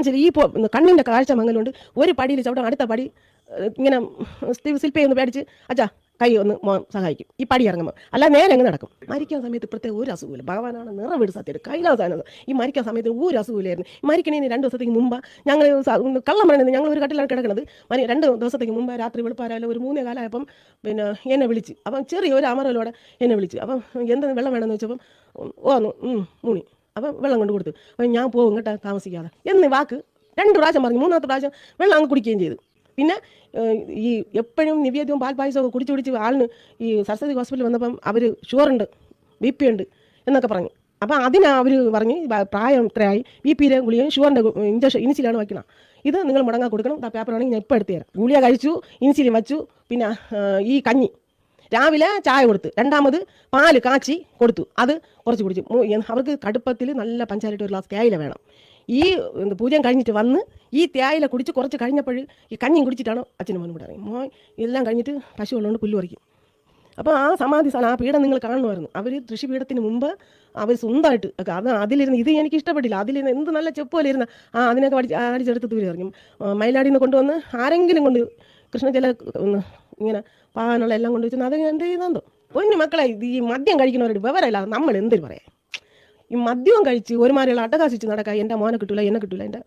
എന്നുവെച്ചാൽ ഈ കണ്ണിന്റെ കാഴ്ച മങ്ങലുണ്ട് ഒരു പടിയിൽ ചവിട്ടാൻ അടുത്ത പടി ഇങ്ങനെ ശില്പയൊന്ന് പേടിച്ച് അച്ഛാ കൈ ഒന്ന് സഹായിക്കും. ഈ പടി ഇറങ്ങുമ്പോൾ അല്ല നേരെ അങ്ങ് നടക്കും. മരിക്കാൻ സമയത്ത് പ്രത്യേക ഒരു അസുഖമില്ല ഭഗവാനാണ് നിറവീട് സത്യം കൈലാസാനത് ഈ മരിക്കാൻ സമയത്ത് ഒരു അസുഖമില്ലായിരുന്നു മരിക്കണേന് രണ്ട് ദിവസത്തേക്ക് മുമ്പ് ഞങ്ങൾ കള്ളം പറയുന്നത് ഞങ്ങൾ ഒരു കട്ടിലാണ് കിടക്കുന്നത് മരി രണ്ട് ദിവസത്തേക്ക് മുമ്പ് രാത്രി വെളുപ്പാരായാലും ഒരു മൂന്നേ കാലമായപ്പം പിന്നെ എന്നെ വിളിച്ച്. അപ്പം ചെറിയ ഒരു അമറലോടെ എന്നെ വിളിച്ച്. അപ്പം എന്തെന്ന് വെള്ളം വേണമെന്ന് വെച്ചപ്പം ഓന്നു മൂണി അപ്പം വെള്ളം കൊണ്ട് കൊടുത്തു. അപ്പം ഞാൻ പോകും കേട്ടോ താമസിക്കാതെ. എന്ന് വാക്ക് രണ്ട് പ്രാവശ്യം പറഞ്ഞു. മൂന്നാമത്തെ പ്രാവശ്യം വെള്ളം അങ്ങ് കുടിക്കുകയും ചെയ്തു. പിന്നെ ഈ എപ്പോഴും നിവേദ്യവും പാൽപ്പായസവും ഒക്കെ കുടിച്ച് കുടിച്ച് ആളിന് ഈ സരസ്വതി ഹോസ്പിറ്റലിൽ വന്നപ്പം അവർ ഷുഗറുണ്ട് ബി പി ഉണ്ട് എന്നൊക്കെ പറഞ്ഞു. അപ്പം അതിനാ അവർ പറഞ്ഞ് പ്രായം ഇത്രയായി. ബി പിയിലെ ഗുളികയും ഷുഗറിന്റെ ഇഞ്ചക്ഷൻ ഇൻസുലിനാണ് വയ്ക്കണം. ഇത് നിങ്ങൾ മുടങ്ങാൻ കൊടുക്കണം. പേപ്പർ ആണെങ്കിൽ ഞാൻ ഇപ്പോൾ എടുത്തു തരാം. ഗുളിക കഴിച്ചു ഇൻസുലിൻ വച്ചു പിന്നെ ഈ കഞ്ഞി. രാവിലെ ചായ കൊടുത്ത് രണ്ടാമത് പാൽ കാച്ചി കൊടുത്തു. അത് കുറച്ച് കുടിച്ചു. അവർക്ക് കടുപ്പത്തിൽ നല്ല പഞ്ചായത്ത് ഒരു ഗ്ലാസ് തേയില വേണം. ഈ പൂജയും കഴിഞ്ഞിട്ട് വന്ന് ഈ തേയില കുടിച്ച് കുറച്ച് കഴിഞ്ഞപ്പോൾ ഈ കഞ്ഞിയും കുടിച്ചിട്ടാണ് അച്ഛനും മോനും കൂടെ ഇറങ്ങി. മോൻ ഇതെല്ലാം കഴിഞ്ഞിട്ട് പശു ഉള്ളതുകൊണ്ട് പുല്ല് പറിക്കും. അപ്പോൾ ആ സമാധി സ്ഥലം ആ പീഠം നിങ്ങൾ കാണുമായിരുന്നു. അവർ തൃശ്ശിപീഠത്തിന് മുമ്പ് അവർ സ്വന്തമായിട്ട് അത് അതിലിരുന്ന് ഇത് എനിക്ക് ഇഷ്ടപ്പെട്ടില്ല. അതിലിരുന്ന് എന്ത് നല്ല ചെപ്പ് പോലെ ഇരുന്ന ആ അതിനൊക്കെ അടിച്ച് അടിച്ചെടുത്ത് തൂരി എറിഞ്ഞു. മയിലാടിയിൽ നിന്ന് കൊണ്ടുവന്ന് ആരെങ്കിലും കൊണ്ട് കൃഷ്ണജല ഇങ്ങനെ പാനുള്ള എല്ലാം കൊണ്ട് വെച്ചാൽ അത് എന്ത് ചെയ്തോ പൊന്നു മക്കളെ ഇത് ഈ മദ്യം കഴിക്കുന്നവരുടെ വിവരമില്ല. നമ്മൾ എന്തിനു പറയാം? ഈ മദ്യവും കഴിച്ച് ഒരുമാരിയുള്ള അട്ടകാശിച്ച് നടക്കുക എന്റെ മോനെ കിട്ടൂല എന്നെ കിട്ടൂല എന്റെ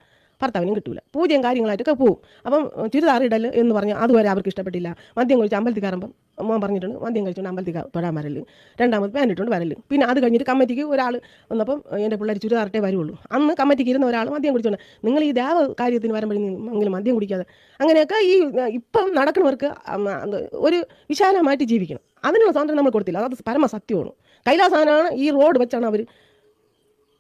ഭർത്താവിനും കിട്ടൂല. പൂജയും കാര്യങ്ങളായിട്ടൊക്കെ പോവും. അപ്പം ചുരിദാറിടൽ എന്ന് പറഞ്ഞാൽ അതുവരെ അവർക്ക് ഇഷ്ടപ്പെട്ടില്ല. മദ്യം കഴിച്ച് അമ്പലത്തിൽ കയറുമ്പം മോൻ പറഞ്ഞിട്ടുണ്ട് മദ്യം കഴിച്ചുകൊണ്ട് അമ്പലത്തിൽ തൊഴാൻ വരൽ. രണ്ടാമത് പാൻ ഇട്ടുകൊണ്ട് വരൽ. പിന്നെ അത് കഴിഞ്ഞിട്ട് കമ്മിറ്റിക്ക് ഒരാൾ വന്നപ്പം എന്റെ പിള്ളേർ ചുരിദാറിട്ടേ വരുള്ളൂ. അന്ന് കമ്മിറ്റിക്ക് ഇരുന്ന ഒരാൾ മദ്യം കുടിച്ചോണ്ട് നിങ്ങൾ ഈ ദേവ കാര്യത്തിന് വരുമ്പോഴെങ്കിലും മദ്യം കുടിക്കാതെ? അങ്ങനെയൊക്കെ ഈ ഇപ്പം നടക്കുന്നവർക്ക് ഒരു വിശാലമായിട്ട് ജീവിക്കണം. അതിനുള്ള സ്വാതന്ത്ര്യം നമ്മൾ കൊടുത്തില്ല. അത് പരമസത്യമാണ്. കൈലാസാനാണ് ഈ റോഡ് വെച്ചാണ് അവർ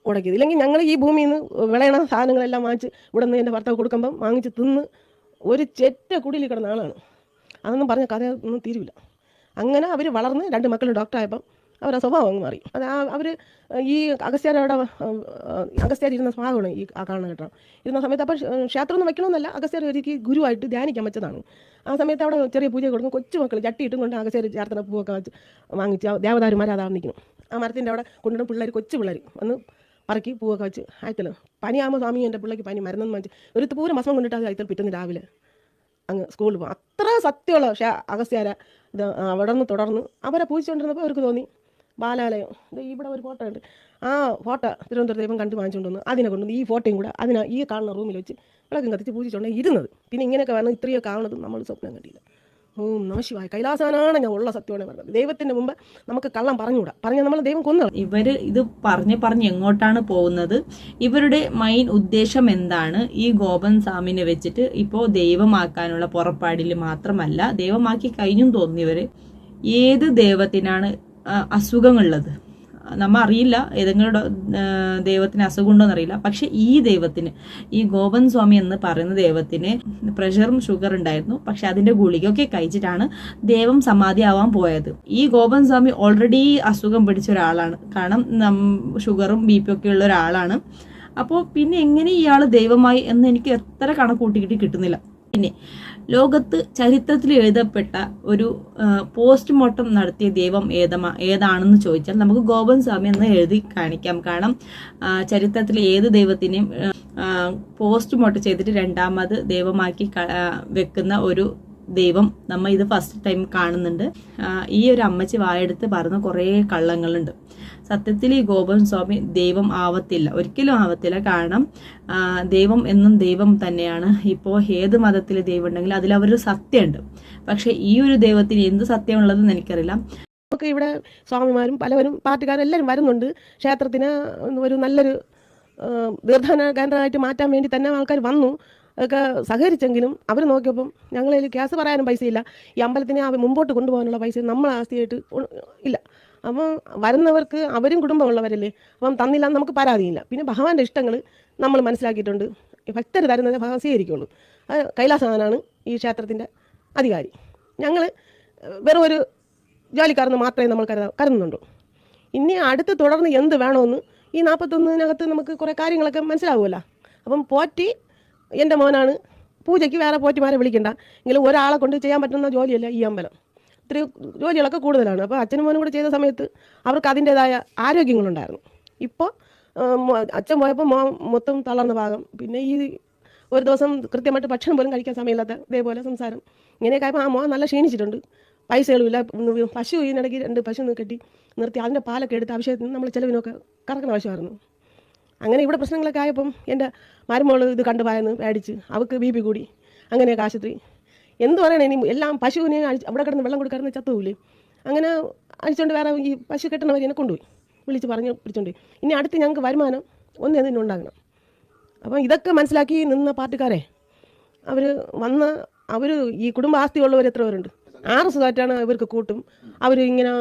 ഉടക്കിയത്. ഇല്ലെങ്കിൽ ഞങ്ങൾ ഈ ഭൂമിയിൽ നിന്ന് വിളയണ സാധനങ്ങളെല്ലാം വാങ്ങിച്ച് ഇവിടെ നിന്ന് എന്റെ ഭർത്താവ് കൊടുക്കുമ്പം വാങ്ങിച്ച് തിന്ന് ഒരു ചെറ്റ കുടിയിൽ കിടന്ന ആളാണ്. അതൊന്നും പറഞ്ഞ കഥ ഒന്നും തീരുവില്ല അങ്ങനെ അവർ വളർന്ന് രണ്ട് മക്കൾ ഡോക്ടറായപ്പം അവരുടെ സ്വഭാവം അങ്ങ് മാറി. അത് അവർ ഈ അഗസ്ത്യാരവിടെ അഗസ്ത്യാരിരുന്ന ഭാഗമാണ് ഈ ആ കാണുന്ന കേട്ടോ. ഇരുന്ന സമയത്ത് അപ്പം ക്ഷേത്രം ഒന്നും വെക്കണമെന്നല്ല. അഗസ്ത്യാർ ഒരിക്കൽ ഗുരുവായിട്ട് ധ്യാനിക്കാൻ വെച്ചതാണ്. ആ സമയത്ത് അവിടെ ചെറിയ പൂജ കൊടുക്കും. കൊച്ചു മക്കൾ ചട്ടിയിട്ടും കൊണ്ട് അഗസ്ത്യാർ ചേർത്തന പൂവൊക്കെ വാങ്ങിച്ച് ദേവദാരുമാർ അതാണ് നിൽക്കണം ആ മരത്തിന്റെ അവിടെ കൊണ്ടുവരുന്ന പിള്ളേർ കൊച്ചു പിള്ളേർ വന്ന് പറക്കി പൂവൊക്കെ വെച്ച് അയത്തൽ പനിയാകുമ്പോൾ സ്വാമി എന്റെ പിള്ളേക്ക് പനി മരുന്നെന്ന് വെച്ച് ഒരു പൂരം ഭസ്മം കൊണ്ടിട്ട് അത് അയത്തൽ പിറ്റുന്ന രാവിലെ അങ്ങ് സ്കൂളിൽ പോകും അത്ര സത്യമുള്ള പക്ഷേ അഗസ്ത്യാര ഇത് അവിടെ നിന്ന് തുടർന്ന് അവരെ പൂജിച്ചുകൊണ്ടിരുന്നപ്പോൾ അവർക്ക് തോന്നി ബാലാലയം ഇത് ഇവിടെ ഒരു ഫോട്ടോ ഉണ്ട്. ആ ഫോട്ടോ തിരുവനന്തപുരത്ത് ദൈവം കണ്ട് വാങ്ങിച്ചുകൊണ്ട് വന്നു അതിനെ കൊണ്ടുവന്ന് ഈ ഫോട്ടോയും കൂടെ അതിനെ ഈ കാണുന്ന റൂമിൽ വെച്ച് വിളക്കും കത്തിച്ച് പൂജിച്ചുകൊണ്ട് ഇരുന്നത്. പിന്നെ ഇങ്ങനെയൊക്കെ വരണം ഇത്രയൊക്കെ ആവുന്നതും നമ്മൾ സ്വപ്നം കണ്ടില്ല. ഓം നമശിവായ കൈലാസാനാണ് ഞാൻ ഉള്ള സത്യമാണ് പറഞ്ഞത്. ദൈവത്തിന്റെ മുമ്പ് നമുക്ക് കള്ളം പറഞ്ഞുകൂടാ. പറഞ്ഞാൽ നമ്മൾ ദൈവം കൊന്നു ഇവർ ഇത് പറഞ്ഞ് പറഞ്ഞ് എങ്ങോട്ടാണ് പോകുന്നത്? ഇവരുടെ മെയിൻ ഉദ്ദേശം എന്താണ്? ഈ ഗോപൻ സാമിനെ വെച്ചിട്ട് ഇപ്പോ ദൈവമാക്കാനുള്ള പുറപ്പാടിൽ മാത്രമല്ല ദൈവമാക്കി കഴിഞ്ഞും തോന്നിയവര് ഏത് ദൈവത്തിനാണ് അസുഖമുള്ളത് നമ്മ അറിയില്ല ഏതെങ്കിലും ദൈവത്തിന് അസുഖമുണ്ടോന്ന് അറിയില്ല പക്ഷെ ഈ ദൈവത്തിന് ഈ ഗോപൻ സ്വാമി എന്ന് പറയുന്ന ദൈവത്തിന് പ്രഷറും ഷുഗർ ഉണ്ടായിരുന്നു. പക്ഷെ അതിന്റെ ഗുളികയൊക്കെ കഴിച്ചിട്ടാണ് ദേവം സമാധിയാവാൻ പോയത്. ഈ ഗോപൻ സ്വാമി ഓൾറെഡി അസുഖം പിടിച്ച ഒരാളാണ്. കാരണം ഷുഗറും ബി പി ഒക്കെ ഉള്ള ഒരാളാണ്. അപ്പോൾ പിന്നെ എങ്ങനെ ഇയാൾ ദൈവമായി എന്ന് എനിക്ക് എത്ര കണക്കൂട്ടിക്കിട്ട് കിട്ടുന്നില്ല. പിന്നെ ലോകത്ത് ചരിത്രത്തിൽ എഴുതപ്പെട്ട ഒരു പോസ്റ്റ്മോർട്ടം നടത്തിയ ദൈവം ഏതമാ ഏതാണെന്ന് ചോദിച്ചാൽ നമുക്ക് ഗോപൻ സ്വാമി എന്ന് എഴുതി കാണിക്കാം. കാരണം ചരിത്രത്തിൽ ഏത് ദൈവത്തിനെയും പോസ്റ്റ്മോർട്ടം ചെയ്തിട്ട് രണ്ടാമത് ദൈവമാക്കി വെക്കുന്ന ഒരു ദൈവം നമ്മൾ ഇത് ഫസ്റ്റ് ടൈം കാണുന്നുണ്ട്. ഈ ഒരു അമ്മച്ചി വായെടുത്ത് പറഞ്ഞ കുറേ കള്ളങ്ങളുണ്ട്. സത്യത്തിൽ ഈ ഗോപൻ സ്വാമി ദൈവം ആവത്തില്ല. ഒരിക്കലും ആവത്തില്ല. കാരണം ദൈവം എന്നും ദൈവം തന്നെയാണ്. ഇപ്പോൾ ഏത് മതത്തിൽ ദൈവം ഉണ്ടെങ്കിലും അതിൽ അവരൊരു സത്യമുണ്ട്. പക്ഷെ ഈ ഒരു ദൈവത്തിന് എന്ത് സത്യമുള്ളതെന്ന് എനിക്കറിയില്ല. നമുക്ക് ഇവിടെ സ്വാമിമാരും പലവരും പാർട്ടിക്കാരും എല്ലാവരും വരുന്നുണ്ട്. ക്ഷേത്രത്തിന് ഒരു നല്ലൊരു ദീർഘന കേന്ദ്രമായിട്ട് മാറ്റാൻ വേണ്ടി തന്നെ ആൾക്കാർ വന്നു. അതൊക്കെ സഹകരിച്ചെങ്കിലും അവർ നോക്കിയപ്പം ഞങ്ങളിൽ ക്യാസ് പറയാനും പൈസയില്ല. ഈ അമ്പലത്തിനെ മുമ്പോട്ട് കൊണ്ടുപോകാനുള്ള പൈസ നമ്മൾ ആസ്തിയായിട്ട് ഇല്ല. അപ്പം വരുന്നവർക്ക് അവരും കുടുംബമുള്ളവരല്ലേ? അപ്പം തന്നില്ല നമുക്ക് പരാതിയില്ല. പിന്നെ ഭഗവാന്റെ ഇഷ്ടങ്ങൾ നമ്മൾ മനസ്സിലാക്കിയിട്ടുണ്ട്. ഭക്തർ തരുന്നത് ഭഗവാൻ സ്വീകരിക്കുള്ളൂ. അത് കൈലാസനാണ് ഈ ക്ഷേത്രത്തിന്റെ അധികാരി. ഞങ്ങൾ വെറും ഒരു ജോലിക്കാരെന്ന് മാത്രമേ നമ്മൾ കരുത കരുതുന്നുള്ളൂ. ഇനി അടുത്ത് തുടർന്ന് എന്ത് വേണമെന്ന് ഈ നാൽപ്പത്തൊന്നിനകത്ത് നമുക്ക് കുറേ കാര്യങ്ങളൊക്കെ മനസ്സിലാവുമല്ലോ. അപ്പം പോറ്റി എന്റെ മോനാണ് പൂജയ്ക്ക് വേറെ പോറ്റിമാരെ വിളിക്കണ്ട. എങ്കിലും ഒരാളെ കൊണ്ട് ചെയ്യാൻ പറ്റുന്ന ജോലിയല്ല ഈ അമ്പലം. ഇത്തിരി ജോലികളൊക്കെ കൂടുതലാണ്. അപ്പോൾ അച്ഛനും മോനും കൂടെ ചെയ്ത സമയത്ത് അവർക്ക് അതിന്റേതായ ആരോഗ്യങ്ങളുണ്ടായിരുന്നു. ഇപ്പോൾ അച്ഛൻ പോയപ്പോൾ മോ മൊത്തം തളർന്ന ഭാഗം. പിന്നെ ഈ ഒരു ദിവസം കൃത്യമായിട്ട് ഭക്ഷണം പോലും കഴിക്കാൻ സമയമില്ലാത്ത ഇതേപോലെ സംസാരം. ഇങ്ങനെയൊക്കെ ആയപ്പോൾ ആ മോ നല്ല ക്ഷീണിച്ചിട്ടുണ്ട്. പൈസകളുമില്ല. ഉം, പശു ഇതിനിടയ്ക്ക് രണ്ട് പശു കെട്ടി നിർത്തി. അതിന്റെ പാലൊക്കെ എടുത്ത് ആവശ്യത്തിന് നമ്മൾ ചിലവിനൊക്കെ കറക്കുന്ന ആവശ്യമായിരുന്നു. അങ്ങനെ ഇവിടെ പ്രശ്നങ്ങളൊക്കെ ആയപ്പം എന്റെ മരുമോൾ ഇത് കണ്ടു പായെന്ന് പേടിച്ച് അവൾക്ക് ബി പി കൂടി. അങ്ങനെയൊക്കെ ആശുപത്രി എന്ത് പറയണേ ഇനി എല്ലാം പശുവിനെ അവിടെ കിടന്ന് വെള്ളം കൊടുക്കാറുണ്ട് ചത്തുപോയില്ലേ അങ്ങനെ അഴിച്ചുകൊണ്ട് വേറെ ഈ പശു കെട്ടണവരെ കൊണ്ടുപോയി. വിളിച്ച് പറഞ്ഞ് പിടിച്ചോണ്ട് ഇനി അടുത്ത് ഞങ്ങൾക്ക് വരുമാനം ഒന്നേ തന്നെ ഉണ്ടാകണം. അപ്പം ഇതൊക്കെ മനസ്സിലാക്കി നിന്ന പാർട്ടിക്കാരെ. അവർ വന്ന് അവർ ഈ കുടുംബ ആസ്തിയുള്ളവർ എത്ര പേരുണ്ട്? ആറ് സുഖമായിട്ടാണ് ഇവർക്ക് കൂട്ടും. അവർ ഇങ്ങനെ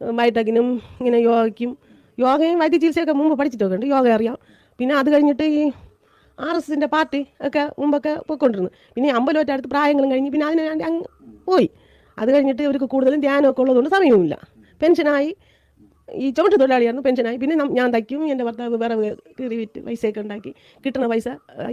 ബൈടെക്കിനും ഇങ്ങനെ യോഗയ്ക്കും. യോഗയും വൈദ്യ ചികിത്സയൊക്കെ മുമ്പ് പഠിച്ചിട്ടൊക്കെ ഉണ്ട്. യോഗ അറിയാം. പിന്നെ അത് കഴിഞ്ഞിട്ട് ഈ ആർ എസ് എസിന്റെ പാർട്ടി ഒക്കെ മുമ്പൊക്കെ പോയിക്കൊണ്ടിരുന്നു. പിന്നെ ഈ അമ്പലമായിട്ട് അടുത്ത് പ്രായങ്ങളും കഴിഞ്ഞ് പിന്നെ അതിന് പോയി. അത് കഴിഞ്ഞിട്ട് ഇവർക്ക് കൂടുതലും ധ്യാനമൊക്കെ ഉള്ളതുകൊണ്ട് സമയവുമില്ല. പെൻഷനായി ഈ ചുമട്ട് തൊഴിലാളിയായിരുന്നു പെൻഷനായി. പിന്നെ ഞാൻ തയ്ക്കും എന്റെ ഭർത്താവ് വേറെ കീറി വിറ്റ് പൈസയൊക്കെ ഉണ്ടാക്കി. കിട്ടുന്ന പൈസ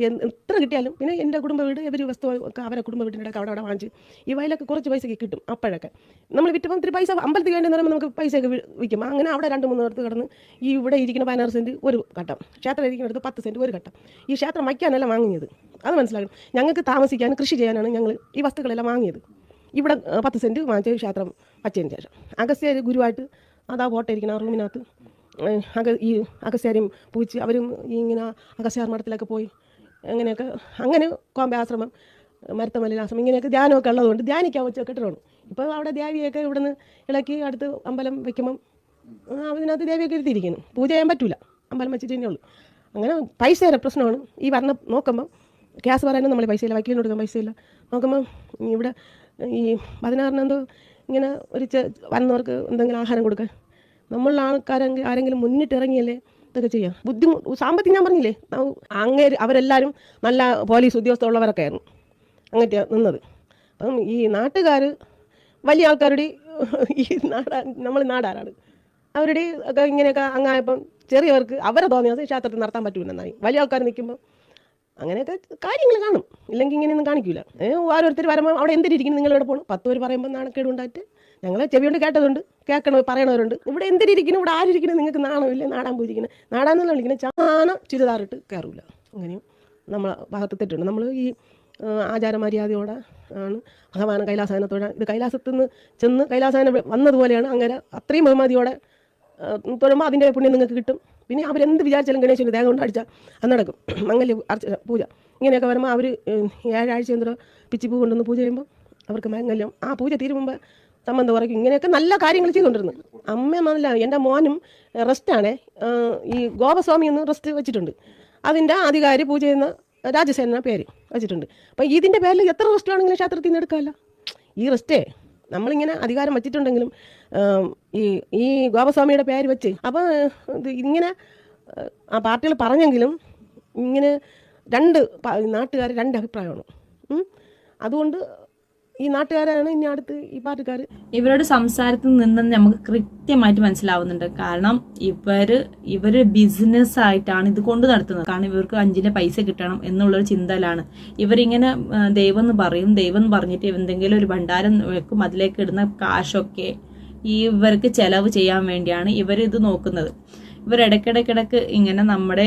എത്ര കിട്ടിയാലും പിന്നെ എന്റെ കുടുംബ വീട് ഇവർ വസ്തു ഒക്കെ അവരെ കുടുംബ വീടിന്റെ അവിടെ അവിടെ വാങ്ങിച്ച് ഈ വയലൊക്കെ കുറച്ച് പൈസയ്ക്ക് കിട്ടും അപ്പോഴൊക്കെ. നമ്മൾ വിറ്റപ്പം ഇത്തിരി പൈസ അമ്പലത്തിൽ വേണ്ടി പറയുമ്പോൾ നമുക്ക് പൈസയൊക്കെ വിൽക്കും. അങ്ങനെ അവിടെ രണ്ട് മൂന്ന് നേരത്ത് കിടന്ന് ഈ ഇവിടെ ഇരിക്കുന്ന പതിനാറ് സെന്റ് ഒരു ഘട്ടം ക്ഷേത്രം ഇരിക്കുന്നിടത്ത് പത്ത് സെന്റ് ഒരു ഘട്ടം. ഈ ക്ഷേത്രം വയ്ക്കാനല്ല വാങ്ങിയത്. അത് മനസ്സിലാക്കണം. ഞങ്ങൾക്ക് താമസിക്കാൻ കൃഷി ചെയ്യാനാണ് ഞങ്ങൾ ഈ വസ്തുക്കളെല്ലാം വാങ്ങിയത്. ഇവിടെ പത്ത് സെന്റ് വാങ്ങിച്ച ക്ഷേത്രം വച്ചതിന് ശേഷം. അഗസ്ത്യ ഗുരുവായിട്ട് അതാ ഫോട്ടോ ഇരിക്കുന്ന ആ റൂമിനകത്ത്. അക ഈ അകസ്യാരും പൂച്ച് അവരും ഇങ്ങനെ അകസ്യാർമഠത്തിലൊക്കെ പോയി അങ്ങനെയൊക്കെ അങ്ങനെ കോമ്പ ആശ്രമം മരുത്തമല്ലാശ്രമം ഇങ്ങനെയൊക്കെ ധ്യാനമൊക്കെ ഉള്ളതുകൊണ്ട് ധ്യാനിക്കാൻ വെച്ച കെട്ടിടമാണ് ഇപ്പോൾ അവിടെ ദേവിയൊക്കെ ഇവിടുന്ന് ഇളക്കി അടുത്ത് അമ്പലം വെക്കുമ്പം ആ, അതിനകത്ത് ദേവിയൊക്കെ ഇരുത്തിയിരിക്കുന്നു. പൂജ ചെയ്യാൻ പറ്റൂല. അമ്പലം വെച്ചിട്ട് തന്നെ ഉള്ളൂ. അങ്ങനെ പൈസ തരാം പ്രശ്നമാണ്. ഈ വരണ നോക്കുമ്പം ഗ്യാസ് പറയാനും നമ്മൾ പൈസയില്ല വക്കീലിന് കൊടുക്കാൻ പൈസയില്ല. നോക്കുമ്പം ഇവിടെ ഈ പതിനാറിന് എന്തോ ഇങ്ങനെ ഒരു വന്നവർക്ക് എന്തെങ്കിലും ആഹാരം കൊടുക്കാൻ. നമ്മളുടെ ആൾക്കാരെങ്കിൽ ആരെങ്കിലും മുന്നിട്ട് ഇറങ്ങിയല്ലേ ഇതൊക്കെ ചെയ്യാം. ബുദ്ധിമുട്ട് സാമ്പത്തികം ഞാൻ പറഞ്ഞില്ലേ? അങ്ങേ അവരെല്ലാവരും നല്ല പോലീസ് ഉദ്യോഗസ്ഥരുള്ളവരൊക്കെ ആയിരുന്നു. അങ്ങനത്തെ നിന്നത്. അപ്പം ഈ നാട്ടുകാർ വലിയ ആൾക്കാരുടെ ഈ നാടാ നമ്മൾ നാടാരാണ്. അവരുടെ ഒക്കെ ഇങ്ങനെയൊക്കെ അങ്ങായപ്പം ചെറിയവർക്ക് അവരെ തോന്നിയത് ക്ഷേത്രത്തിൽ നടത്താൻ പറ്റൂലെന്നായി. വലിയ ആൾക്കാർ നിൽക്കുമ്പോൾ അങ്ങനെയൊക്കെ കാര്യങ്ങൾ കാണും. ഇല്ലെങ്കിൽ ഇങ്ങനെയൊന്നും കാണിക്കില്ല ഓരോരുത്തർ വരുമ്പോൾ അവിടെ എന്തിരിക്കുന്നു? നിങ്ങൾ ഇവിടെ പോകണം പത്ത് പേര് പറയുമ്പോൾ നാണക്കേട് ഉണ്ടായിട്ട് ഞങ്ങൾ ചെവി കൊണ്ട് കേട്ടതുണ്ട്. കേൾക്കണ പറയണവരുണ്ട്. ഇവിടെ എന്തിരിക്കുന്നു? ഇവിടെ ആരിക്കുന്നു നിങ്ങൾക്ക് നാണമില്ല? നാടാൻ പോയിരിക്കുന്നത് നാടാന്നല്ല വിളിക്കുന്നത് ചാന ചുരിദാറിട്ട് കയറൂല അങ്ങനെയും നമ്മൾ ഭാഗത്ത് തെറ്റുണ്ട്. നമ്മൾ ഈ ആചാര ആചാരമര്യാദയോടെ ആണ് ഭഗവാൻ കൈലാസാനത്തോടെ ഇത് കൈലാസത്തിൽ നിന്ന് ചെന്ന് കൈലാസാന വന്നതുപോലെയാണ്. അങ്ങനെ അത്രയും ബഹുമതിയോടെ തൊഴുമ്പോൾ അതിന്റെ പുണ്യം നിങ്ങൾക്ക് കിട്ടും. പിന്നെ അവരെന്ത് വിചാരിച്ചാലും ഗണേശന്റെ ദേഹം കൊണ്ട് അടിച്ചാൽ അത് നടക്കും. മംഗല്യ അർച്ച പൂജ. ഇങ്ങനെയൊക്കെ വരുമ്പോൾ അവർ ഏഴാഴ്ച എന്തോ പിച്ചിപ്പൂ കൊണ്ടുവന്ന് പൂജ ചെയ്യുമ്പോൾ അവർക്ക് മംഗല്യം. ആ പൂജ തീരുമ്പോൾ സംബന്ധം കുറയ്ക്കും. ഇങ്ങനെയൊക്കെ നല്ല കാര്യങ്ങൾ ചെയ്തുകൊണ്ടിരുന്നു. അമ്മ നല്ല എന്റെ മോനും റെസ്റ്റാണ്. ഈ ഗോപസ്വാമി എന്ന് റെസ്റ്റ് വെച്ചിട്ടുണ്ട്. അതിന്റെ അധികാരി പൂജ ചെയ്യുന്ന രാജസേന പേര് വെച്ചിട്ടുണ്ട്. അപ്പം ഇതിന്റെ പേരിൽ എത്ര റെസ്റ്റ് വേണമെങ്കിലും ക്ഷേത്രത്തിൽ നിന്ന് എടുക്കാമല്ലോ. ഈ റെസ്റ്റേ നമ്മളിങ്ങനെ അധികാരം വച്ചിട്ടുണ്ടെങ്കിലും ഈ ഈ ഗോപസ്വാമിയുടെ പേര് വെച്ച്. അപ്പോൾ ഇങ്ങനെ ആ പാർട്ടികൾ പറഞ്ഞെങ്കിലും ഇങ്ങനെ രണ്ട് നാട്ടുകാർ രണ്ട് അഭിപ്രായമാണ്. അതുകൊണ്ട് ഈ നാട്ടുകാരാണ് ഇനി അടുത്ത് ഈ പാർട്ടിക്കാർ ഇവരുടെ സംസാരത്തിൽ നിന്ന് നമുക്ക് കൃത്യമായിട്ട് മനസ്സിലാവുന്നുണ്ട്. കാരണം ഇവർ ഇവർ ബിസിനസ് ആയിട്ടാണ് ഇത് കൊണ്ടു നടത്തുന്നത്. കാരണം ഇവർക്ക് അഞ്ചിന്റെ പൈസ കിട്ടണം എന്നുള്ളൊരു ചിന്തയിലാണ്. ഇവരിങ്ങനെ ദൈവം എന്ന് പറയും ദൈവം എന്ന് പറഞ്ഞിട്ട് എന്തെങ്കിലും ഒരു ഭണ്ഡാരം വെക്കും അതിലേക്ക് ഇടുന്ന കാശൊക്കെ ഈ ഇവർക്ക് ചെലവ് ചെയ്യാൻ വേണ്ടിയാണ് ഇവർ ഇത് നോക്കുന്നത്. ഇവർ ഇടയ്ക്കിടയ്ക്കിടയ്ക്ക് ഇങ്ങനെ നമ്മുടെ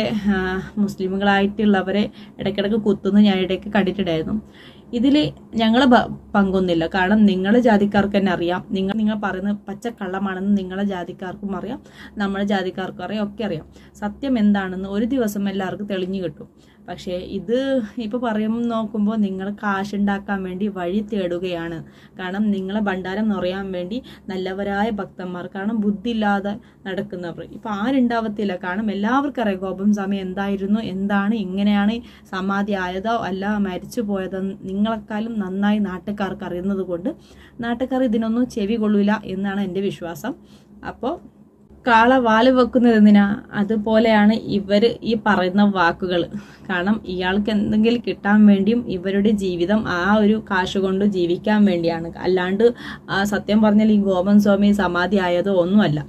മുസ്ലിമുകളായിട്ടുള്ളവരെ ഇടയ്ക്കിടയ്ക്ക് കുത്തുന്ന ഞാൻ ഇടയ്ക്ക് കണ്ടിട്ടുണ്ടായിരുന്നു. ഇതിൽ ഞങ്ങൾ പങ്കൊന്നില്ല. കാരണം നിങ്ങളെ ജാതിക്കാർക്ക് തന്നെ അറിയാം. നിങ്ങൾ നിങ്ങൾ പറയുന്നത് പച്ചക്കള്ളമാണെന്ന് നിങ്ങളെ ജാതിക്കാർക്കും അറിയാം. നമ്മളെ ജാതിക്കാർക്കും അറിയാം. ഒക്കെ അറിയാം. സത്യം എന്താണെന്ന് ഒരു ദിവസം എല്ലാവർക്കും തെളിഞ്ഞു കിട്ടും. പക്ഷേ ഇത് ഇപ്പോൾ പറയും നോക്കുമ്പോൾ നിങ്ങൾ കാശുണ്ടാക്കാൻ വേണ്ടി വഴി തേടുകയാണ്. കാരണം നിങ്ങളെ ഭണ്ഡാരം നിറയാൻ വേണ്ടി നല്ലവരായ ഭക്തന്മാർ കാരണം ബുദ്ധിയില്ലാതെ നടക്കുന്നവർ. ഇപ്പോൾ ആരുണ്ടാവത്തില്ല. കാരണം എല്ലാവർക്കും അറിയാം ഗോപം സ്വാമി എന്തായിരുന്നു എന്താണ് ഇങ്ങനെയാണ് സമാധി ആയതോ അല്ല മരിച്ചു പോയതോ നിങ്ങളെക്കാളും നന്നായി നാട്ടുകാർക്ക് അറിയുന്നത് കൊണ്ട് നാട്ടുകാർ ഇതിനൊന്നും ചെവി കൊള്ളൂല എന്നാണ് എന്റെ വിശ്വാസം. അപ്പോൾ കാള വാൽ വെക്കുന്നത് എന്തിനാ? അതുപോലെയാണ് ഇവർ ഈ പറയുന്ന വാക്കുകൾ. കാരണം ഇയാൾക്ക് എന്തെങ്കിലും കിട്ടാൻ വേണ്ടിയും ഇവരുടെ ജീവിതം ആ ഒരു കാശ് കൊണ്ട് ജീവിക്കാൻ വേണ്ടിയാണ്. അല്ലാണ്ട് സത്യം പറഞ്ഞാൽ ഈ ഗോപൻ സ്വാമി സമാധി ആയതോ ഒന്നുമല്ല.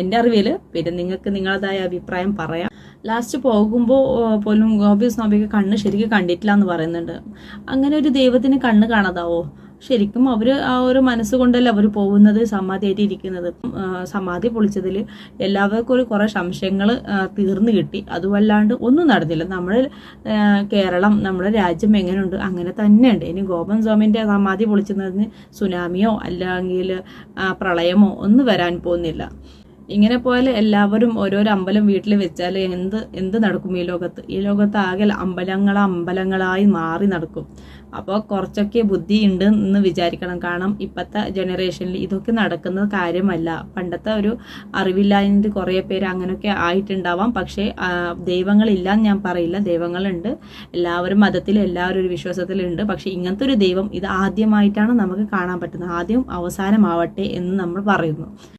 എന്റെ അറിവിൽ പിന്നെ നിങ്ങൾക്ക് നിങ്ങളതായ അഭിപ്രായം പറയാം. ലാസ്റ്റ് പോകുമ്പോൾ പോലും ഗോപി സ്വാമിക്ക് കണ്ണ് ശരിക്കും കണ്ടിട്ടില്ല എന്ന് പറയുന്നുണ്ട്. അങ്ങനെ ഒരു ദൈവത്തിന് കണ്ണ് കാണാതാവോ? ശരിക്കും അവർ ആ ഒരു മനസ്സുകൊണ്ടല്ല അവർ പോകുന്നത് സമാധിയായിട്ട് ഇരിക്കുന്നത്. സമാധി പൊളിച്ചതിൽ എല്ലാവർക്കും ഒരു കുറേ സംശയങ്ങൾ തീർന്നു കിട്ടി. അതുമല്ലാണ്ട് ഒന്നും നടന്നില്ല. നമ്മൾ കേരളം നമ്മുടെ രാജ്യം എങ്ങനെയുണ്ട് അങ്ങനെ തന്നെയുണ്ട്. ഇനി ഗോപൻ സ്വാമിന്റെ സമാധി പൊളിച്ചതിന് സുനാമിയോ അല്ലെങ്കിൽ പ്രളയമോ ഒന്നും വരാൻ പോകുന്നില്ല. ഇങ്ങനെ പോലെ എല്ലാവരും ഓരോരോ അമ്പലം വീട്ടിൽ വെച്ചാൽ എന്ത് എന്ത് നടക്കും ഈ ലോകത്ത്? ഈ ലോകത്ത് ആകെ അമ്പലങ്ങൾ അമ്പലങ്ങളായി മാറി നടക്കും. അപ്പോൾ കുറച്ചൊക്കെ ബുദ്ധി ഉണ്ട് എന്ന് വിചാരിക്കണം. കാരണം ഇപ്പോഴത്തെ ജനറേഷനിൽ ഇതൊക്കെ നടക്കുന്ന കാര്യമല്ല. പണ്ടത്തെ ഒരു അറിവില്ലായ്മ കുറേ പേര് അങ്ങനെയൊക്കെ ആയിട്ടുണ്ടാവാം. പക്ഷേ ആ, ദൈവങ്ങളില്ല എന്ന് ഞാൻ പറയില്ല. ദൈവങ്ങളുണ്ട്. എല്ലാവരും മതത്തിൽ എല്ലാവരും ഒരു വിശ്വാസത്തിലുണ്ട് പക്ഷേ ഇങ്ങനത്തെ ഒരു ദൈവം ഇത് ആദ്യമായിട്ടാണ് നമുക്ക് കാണാൻ പറ്റുന്നത്. ആദ്യം അവസാനമാവട്ടെ എന്ന് നമ്മൾ പറയുന്നു.